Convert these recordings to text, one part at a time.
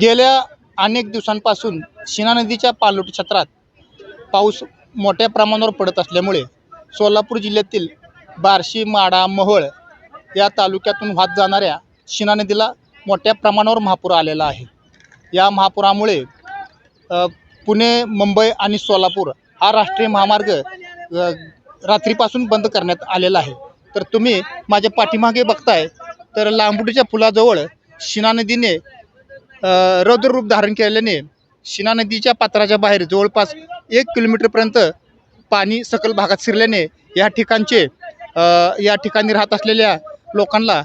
गेल्या अनेक दिवसांपासून शिना नदीच्या पालोट क्षेत्रात पाऊस मोठ्या प्रमाणावर पडत असल्यामुळे सोलापूर जिल्ह्यातील बार्शी माडा मोहोळ या तालुक्यातून वाहत जाणाऱ्या शिना नदीला मोठ्या प्रमाणावर महापूर आलेला आहे. या महापुरामुळे पुणे मुंबई आणि सोलापूर हा राष्ट्रीय महामार्ग रात्रीपासून बंद करण्यात आलेला आहे. तर तुम्ही माझ्या पाठीमागे बघताय तर लांबुटीच्या पुलाजवळ शिना नदीने अ, रौद्र रूप धारण केल्याने शिना नदीच्या पात्राच्या बाहेर जवळपास एक किलोमीटरपर्यंत पाणी सकल भागात शिरल्याने या ठिकाणचे या ठिकाणी राहत असलेल्या लोकांना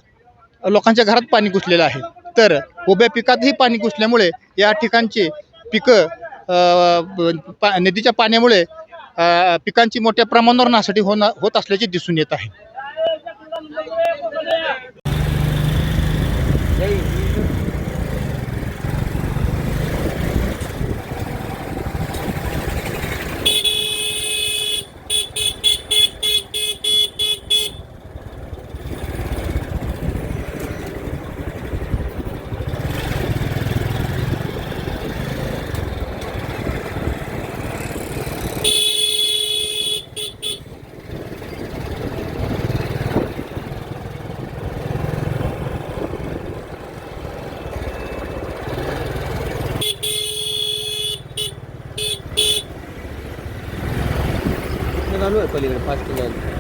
लोकांच्या घरात पाणी घुसलेलं आहे. तर उभ्या पिकातही पाणी घुसल्यामुळे या ठिकाणचे पिकं पा नदीच्या पाण्यामुळे पिकांची मोठ्या प्रमाणावर नासाठी होणं होत असल्याचे दिसून येत आहे. पलीकडे पाच किलो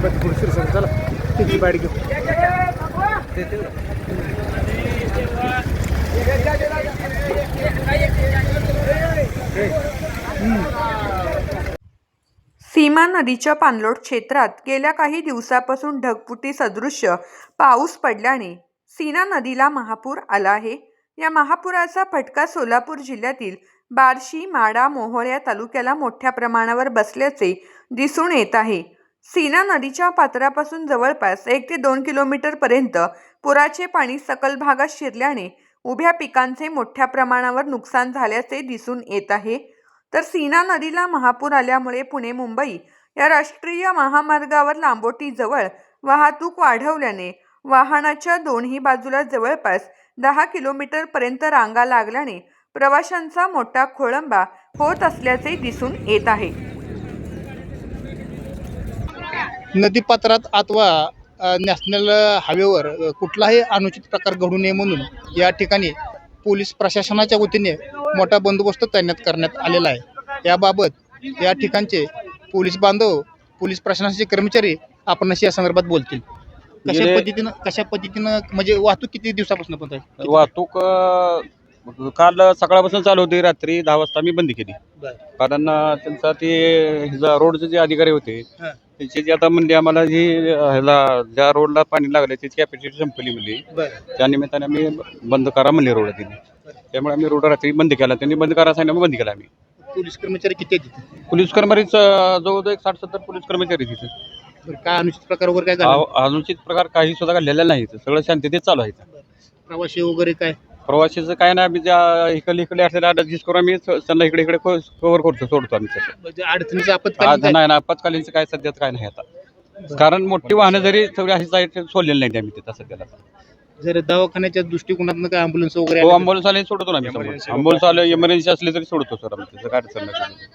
साहेबाची खुर्शी सर चला तिची बाईट घेऊ. सीमा नदीच्या पाणलोट क्षेत्रात गेल्या काही दिवसापासून ढगफुटी सदृश्य पाऊस पडल्याने सीना नदीला महापूर आला आहे. या महापुराचा फटका सोलापूर जिल्ह्यातील बार्शी माडा मोहोळ या तालुक्याला मोठ्या प्रमाणावर बसल्याचे दिसून येत आहे. सीना नदीच्या पात्रापासून जवळपास एक ते दोन किलोमीटरपर्यंत पुराचे पाणी सकल भागात शिरल्याने उभ्या पिकांचे मोठ्या प्रमाणावर नुकसान झाल्याचे दिसून येत आहे. तर सीना नदीला महापूर आल्यामुळे पुणे मुंबई या राष्ट्रीय महामार्गावर लांबोटीजवळ वाहतूक वाढवल्याने वाहनाच्या दोन्ही बाजूला जवळपास दहा किलोमीटरपर्यंत रांगा लागल्याने प्रवाशांचा मोठा खोळंबा होत असल्याचे दिसून येत आहे. नदीपात्रात अथवा नॅशनल हायवेवर कुठलाही अनुचित प्रकार घडू नये म्हणून या ठिकाणी पोलीस प्रशासनाच्या वतीने मोठा बंदोबस्त तैनात करण्यात आलेला आहे. याबाबत या ठिकाणचे पोलीस बांधव पोलीस प्रशासनाचे कर्मचारी आपणाशी या संदर्भात बोलतील. कशा पद्धतीनं कशा पद्धतीनं म्हणजे वाहतूक किती दिवसापासून पण वाहतूक काल सकाळपासून चालू होती रात्री दहा वाजता मी बंद केली. कारण अं, त्यांचा ते ह्याचा रोडचे जे अधिकारी होते हां. त्यांची जी आता म्हणजे आम्हाला जी ह्याला ज्या रोडला पाणी लागलं त्याची कॅपॅसिटी संपली म्हणजे बरं. त्या निमित्ताने आम्ही बंद करा म्हणले रोड तिने त्यामुळे आम्ही रोड रात्री बंद केला. त्यांनी बंद करा सांगितलं बंद केला आम्ही. पोलीस कर्मचारी किती आहेत तिथे? पोलीस कर्मचारीच अं, जवळजवळ एक साठ सत्तर पोलीस कर्मचारी तिथे. बरं, काय अनुचित प्रकार वगैरे काय झाला? अ- अनुचित प्रकार काही सुद्धा घडलेला नाही इथं. सगळं शांततेत चालू आहे इथं. प्रवासी वगैरे काय? प्रवासीचं काय नाही आम्ही ज्या इकडे इकडे असलेल्या ऍडजस्ट करून आम्ही त्यांना इकडे इकडे कव्हर करतो सोडतो आम्ही तसं म्हणजे अडचणीचं आज आपत्कालीन काय? नाही ना आपत्कालीनचं काय सध्याच काय नाही आता. कारण मोठी वाहनं जरी सगळी अशी साईड सोडलेली नाही आम्ही तिथं सध्याला जर दवाखान्याच्या दृष्टिकोनातून काय अँब्युलन्स वगैरे हो आले तर- अँब्युलन्स आले सोडतो ना आम्ही अँब्युलन्स आले इमर्जन्सी असली तरी सोडतो सर आम्ही. त्याचं काय अडचण नाही.